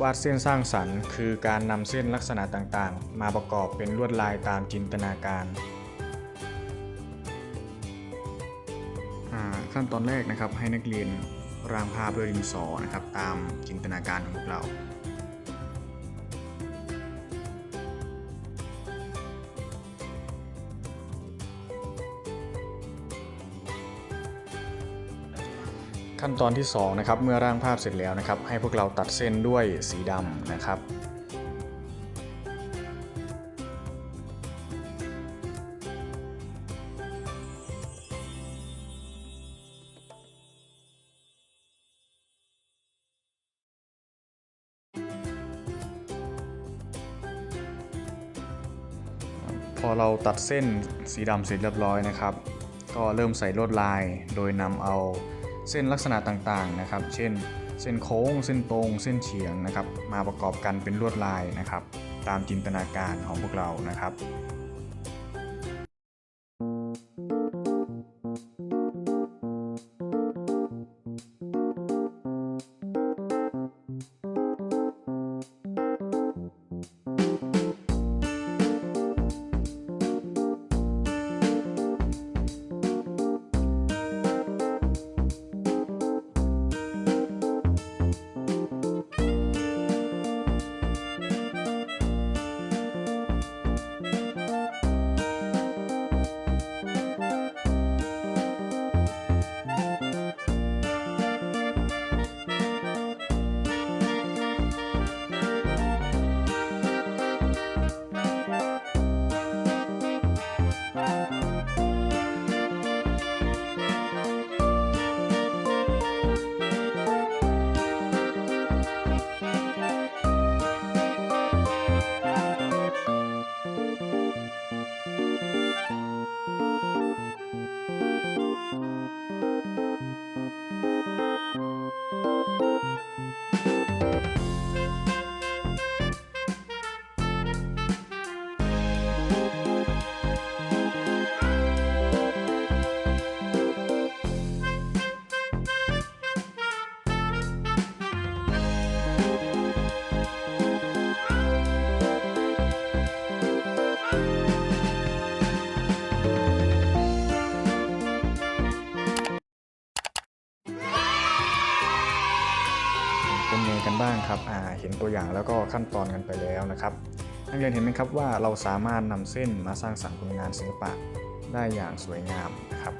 วาดเส้นสร้างสรรค์ คือการนำเส้นลักษณะต่างๆ มาประกอบเป็นลวดลายตามจินตนาการ ขั้นตอนแรกนะครับให้นักเรียนร่างภาพด้วยดินสอนะครับตามจินตนาการของเรา ขั้นตอนที่2นะครับเมื่อร่างภาพเสร็จแล้วนะครับ ให้พวกเราตัดเส้นด้วยสีดำนะครับพอเราตัดเส้นสีดำเสร็จเรียบร้อยนะครับ ก็เริ่มใส่ลวดลายโดยนำเอา เส้นลักษณะต่างๆนะครับ เช่น เส้นโค้ง เส้นตรง เส้นเฉียงนะครับ มาประกอบกันเป็นลวดลายนะครับ ตามจินตนาการของพวกเรานะครับ ไงกันบ้างครับอ่าเห็นตัวอย่างแล้วก็ขั้นตอนกันไปแล้วนะครับนักเรียนเห็นไหมครับว่าเราสามารถนำเส้นมาสร้างสรรค์ผลงานศิลปะได้อย่างสวยงามนะครับ